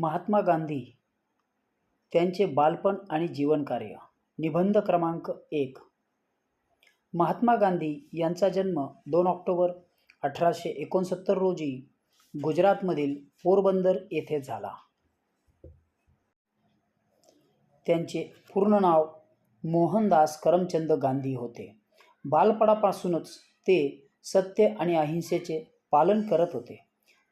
महात्मा गांधी त्यांचे बालपण आणि जीवनकार्य. निबंध क्रमांक एक. महात्मा गांधी यांचा जन्म दोन ऑक्टोबर अठराशे एकोणसत्तर रोजी गुजरातमधील पोरबंदर येथे झाला. त्यांचे पूर्ण नाव मोहनदास करमचंद गांधी होते. बालपणापासूनच ते सत्य आणि अहिंसेचे पालन करत होते.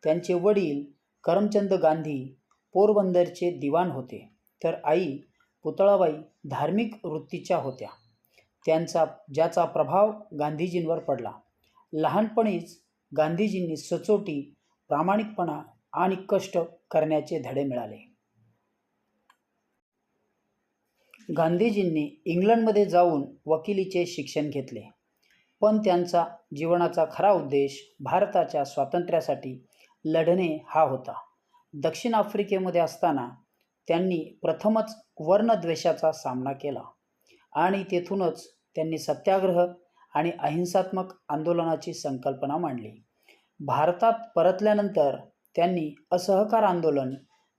त्यांचे वडील करमचंद गांधी पोरबंदरचे दिवाण होते. तर आई पुतळाबाई धार्मिक वृत्तीच्या होत्या. त्यांचा ज्याचा प्रभाव गांधीजींवर पडला. लहानपणीच गांधीजींनी सचोटी प्रामाणिकपणा आणि कष्ट करण्याचे धडे मिळाले. गांधीजींनी इंग्लंडमध्ये जाऊन वकिलीचे शिक्षण घेतले. पण त्यांचा जीवनाचा खरा उद्देश भारताच्या स्वातंत्र्यासाठी लढणे हा होता. दक्षिण आफ्रिकेमध्ये असताना त्यांनी प्रथमच वर्णद्वेषाचा सामना केला. आणि तेथूनच त्यांनी सत्याग्रह आणि अहिंसात्मक आंदोलनाची संकल्पना मांडली. भारतात परतल्यानंतर त्यांनी असहकार आंदोलन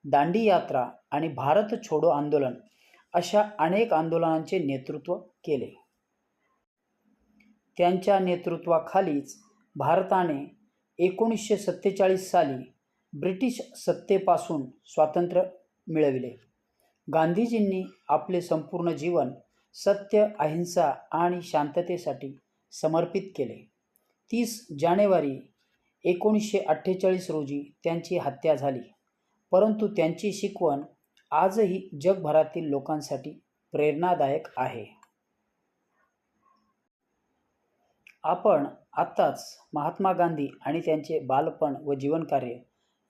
दांडी यात्रा आणि भारत छोडो आंदोलन अशा अनेक आंदोलनांचे नेतृत्व केले. त्यांच्या नेतृत्वाखालीच भारताने एकोणीसशे सत्तेचाळीस साली ब्रिटिश सत्तेपासून स्वातंत्र्य मिळविले. गांधीजींनी आपले संपूर्ण जीवन सत्य अहिंसा आणि शांततेसाठी समर्पित केले. तीस जानेवारी एकोणीसशे अठ्ठेचाळीस रोजी त्यांची हत्या झाली. परंतु त्यांची शिकवण आजही जगभरातील लोकांसाठी प्रेरणादायक आहे. आपण आत्ताच महात्मा गांधी आणि त्यांचे बालपण व जीवनकार्य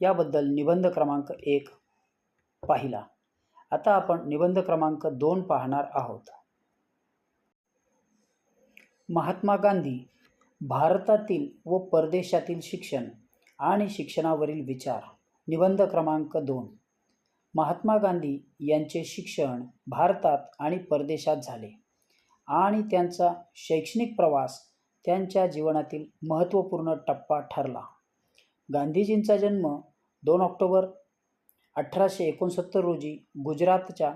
याबद्दल निबंध क्रमांक एक पाहिला. आता आपण निबंध क्रमांक दोन पाहणार आहोत. महात्मा गांधी भारतातील व परदेशातील शिक्षण आणि शिक्षणावरील विचार. निबंध क्रमांक दोन. महात्मा गांधी यांचे शिक्षण भारतात आणि परदेशात झाले आणि त्यांचा शैक्षणिक प्रवास त्यांच्या जीवनातील महत्त्वपूर्ण टप्पा ठरला. गांधीजींचा जन्म दोन ऑक्टोबर अठराशे एकोणसत्तर रोजी गुजरातच्या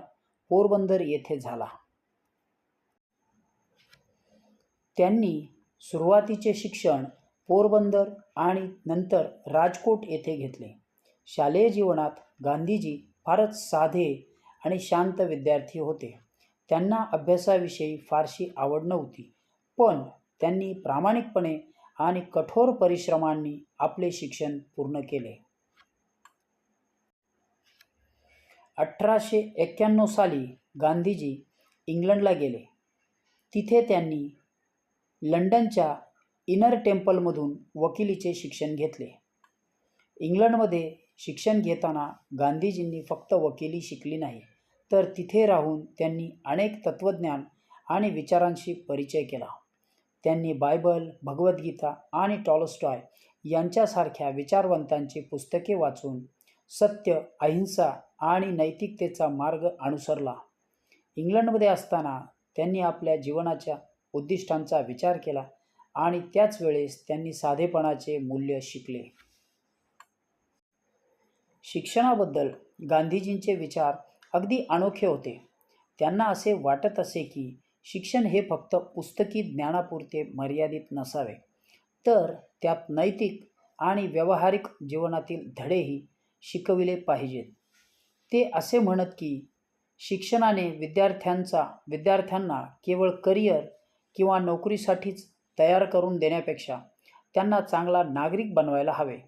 पोरबंदर येथे झाला. त्यांनी सुरुवातीचे शिक्षण पोरबंदर आणि नंतर राजकोट येथे घेतले. शालेय जीवनात गांधीजी फारच साधे आणि शांत विद्यार्थी होते. त्यांना अभ्यासाविषयी फारशी आवड नव्हती पण त्यांनी प्रामाणिकपणे आणि कठोर परिश्रमांनी आपले शिक्षण पूर्ण केले. अठराशे एक्क्याण्णव साली गांधीजी इंग्लंडला गेले. तिथे त्यांनी लंडनच्या इनर टेम्पलमधून वकिलीचे शिक्षण घेतले. इंग्लंडमध्ये शिक्षण घेताना गांधीजींनी फक्त वकिली शिकली नाही तर तिथे राहून त्यांनी अनेक तत्त्वज्ञान आणि विचारांशी परिचय केला. त्यांनी बायबल भगवद्गीता आणि टॉलस्टॉय यांच्यासारख्या विचारवंतांची पुस्तके वाचून सत्य अहिंसा आणि नैतिकतेचा मार्ग अनुसरला. इंग्लंडमध्ये असताना त्यांनी आपल्या जीवनाच्या उद्दिष्टांचा विचार केला आणि त्याच वेळेस त्यांनी साधेपणाचे मूल्य शिकले. शिक्षणाबद्दल गांधीजींचे विचार अगदी अनोखे होते. त्यांना असे वाटत असे की शिक्षण हे फक्त पुस्तकी ज्ञानापुरते मर्यादित नसावे. तर त्यात नैतिक आणि व्यावहारिक जीवनातील धडेही शिकविले पाहिजेत. ते असे म्हणत की शिक्षणाने विद्यार्थ्यांचा विद्यार्थ्यांना केवळ करिअर किंवा नोकरीसाठीच तयार करून देण्यापेक्षा त्यांना चांगला नागरिक बनवायला हवे.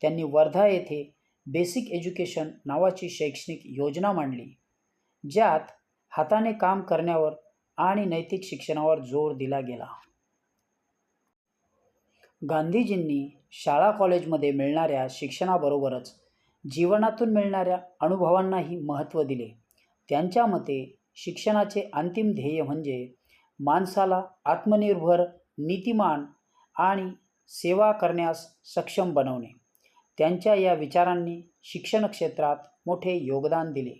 त्यांनी वर्धा येथे बेसिक एज्युकेशन नावाची शैक्षणिक योजना मांडली ज्यात हाताने काम करण्यावर आणि नैतिक शिक्षणावर जोर दिला गेला. गांधीजींनी शाळा कॉलेजमध्ये मिळणाऱ्या शिक्षणाबरोबरच जीवनातून मिळणाऱ्या अनुभवांनाही महत्त्व दिले. त्यांच्या मते शिक्षणाचे अंतिम ध्येय म्हणजे माणसाला आत्मनिर्भर नीतिमान आणि सेवा करण्यास सक्षम बनवणे. त्यांच्या या विचारांनी शिक्षण क्षेत्रात मोठे योगदान दिले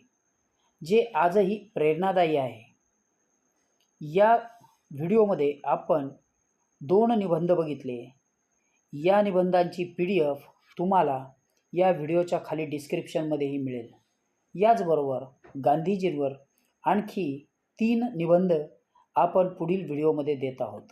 जे आजही प्रेरणादायी आहे. या व्हिडिओमध्ये आपण दोन निबंध बघितले. या निबंधांची पी डी एफ तुम्हाला या व्हिडिओच्या खाली डिस्क्रिप्शनमध्येही मिळेल. याचबरोबर गांधीजींवर आणखी तीन निबंध आपण पुढील व्हिडिओमध्ये देत आहोत.